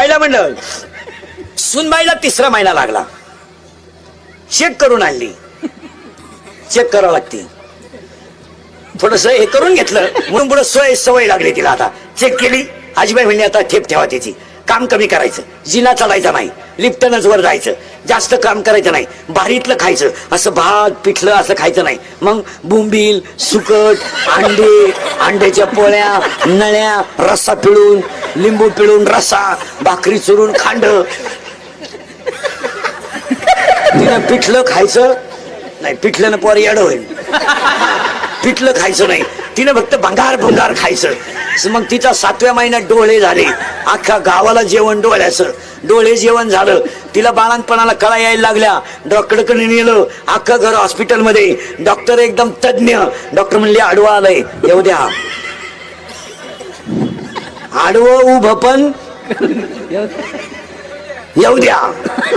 पहिला म्हणलं सुनबाईला तिसरा महिना लागला. चेक करून आणली. चेक करावं लागते. थोडस हे करून घेतलं. म्हणून पुढे सोय सवय लागली तिला आता. चेक केली. आजीबाई म्हणली आता ठेप ठेवा त्याची. काम कमी करायचं. जिना चढायचा नाही. लिफ्टनच वर जायचं. जास्त काम करायचं नाही. भारीतलं खायचं. असं भात पिठलं असं खायचं नाही. मग बुंबील सुकट अंडे अंड्याच्या पोळ्या नळ्या रस्सा पिळून लिंबू पिळून रस्सा भाकरी चुरून खांड. तिनं पिठलं खायचं नाही पिठल्यानं पोर येड होईल. पिठलं खायचं नाही. तिनं फक्त भंगार भंगार खायचं. मग तिचा सातव्या महिन्यात डोळे झाले. अख्ख्या गावाला जेवण डोळ्याचं. डोळे जेवण झालं. तिला बाळांपणाला कळा यायला लागल्या. डॉक्टरकडे नेलं. अख्खं घर हॉस्पिटलमध्ये डॉक्टर एकदम तज्ञ डॉक्टर म्हणले आडवा आलंय. येऊ द्या. आडवं उभं पण येऊ द्या.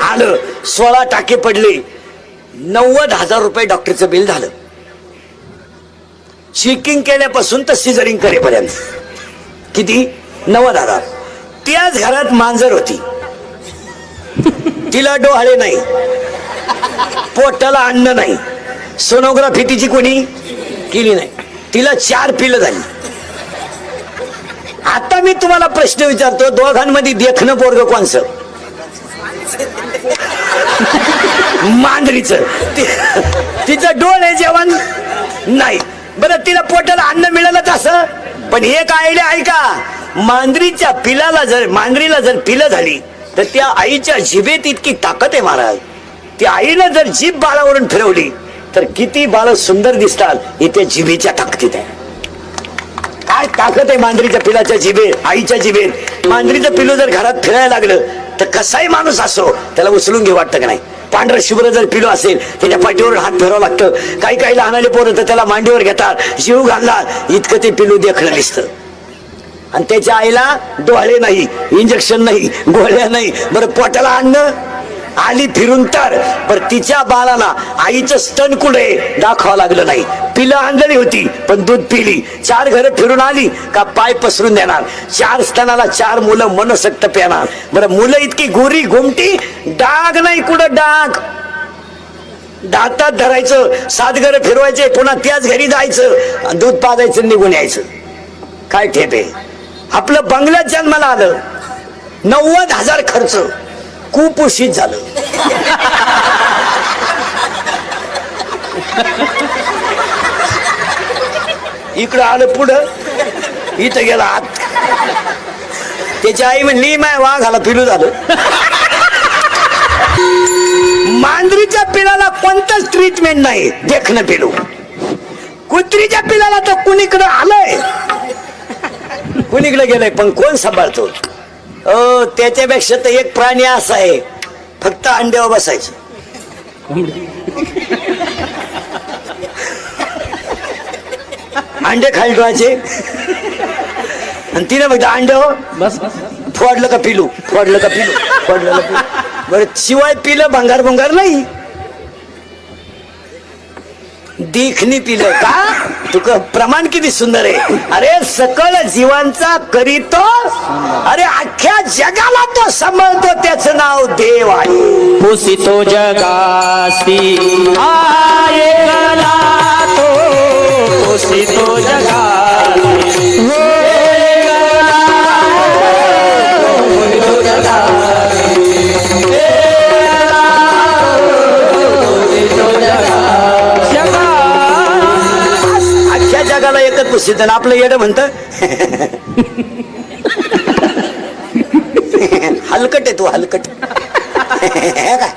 आलं. सोळा टाके पडले. नव्वद हजार रुपये डॉक्टरचं बिल झालं. शिकिंग केल्यापासून तर सिझरिंग करेपर्यंत. किती? नव्वद हजार. त्याच घरात मांजर होती. तिला डोहाळे नाही. पोटाला अन्न नाही. सोनोग्राफी तिची कोणी केली नाही. तिला चार पिलं झाली. आता मी तुम्हाला प्रश्न विचारतो दोघांमध्ये देखणं पोरग कोणचं? मांजरीच. तिचं डोळे जेवण नाही. बरं तिला पोटाला अन्न मिळालंच असं? पण एक आयडिया ऐका. मांजरीच्या पिलाला जर मांजरीला जर पिलं झाली तर त्या आईच्या जिभेत इतकी ताकद आहे महाराज. त्या आईनं जर जीभ बाळावरून फिरवली तर किती बाळ सुंदर दिसतात. हे त्या जिभेच्या ताकदीत आहे. काय ताकद आहे मांजरीच्या पिलाच्या जिभेत आईच्या जिभेत? मांजरीचं पिलू जर घरात फिरायला लागलं तर कसाही माणूस असो त्याला उचलून घेऊ वाटतं का नाही? पांढरं शुभ्र जर पिलो असेल त्याच्या पाठीवर हात फिरावं लागतं. काही काही लहानाले पोरं तर त्याला मांडीवर घेतात. जीव घालणार. इतकं ते पिलू देखणं दिसतं. आणि त्याच्या आईला डोळे नाही इंजेक्शन नाही गोळ्या नाही. बरं पोटाला आणणं आली फिरून तर. पर तिच्या बाळाला आईचं स्तन कुठे? दाखवावं लागलं नाही. पिलं आंधळी होती पण दूध पिली. चार घरं फिरून आली का पाय पसरून देणार. चार स्तनाला चार मुलं मनसक्त पेणार. बरं मुलं इतकी गोरी घुमटी डाग नाही कुठं डाग. दातात धरायचं सात घरं फिरवायचे पुन्हा त्याच घरी जायचं दूध पाजायचं निघून यायचं. काय ठेपे? आपलं बंगल्यात जन्माला आलं. नव्वद हजार खर्च. कुपोषित झालं. इकडं आलं पुढं इथं गेला आत. त्याची आई म्हणली माय वाघाला पिलू झालं. मांजरीच्या पिलाला कोणतंच ट्रीटमेंट नाही देखणं पिलू. कुत्रीच्या पिलाला तर कुणीकडं आलंय. कुणीकडे गेलंय पण कोण सांभाळतो? अ त्याच्यापेक्षा तर एक प्राणी असा आहे फक्त अंड्यावर बसायचं. अंडे खाली ठेवायचे. आणि तिने फक्त अंड्यावर बस फोडलं का पिलू? फोडलं का पिलू? फोडलं का पिलू? बरं शिवाय पिलं भंगार भंगार नाही. देखणी पिलं का? तुका प्रमाण किती सुंदर आहे. अरे सकल जीवांचा करीतो अरे अख्ख्या जगाला तो सांभाळतो त्याचं नाव देव आहे. पुसितो जगासी. आये. अख्ख्या जगाला एकच पुस्तक आणि आपलं येडं म्हणत. हलकट आहे तू हलकट. काय?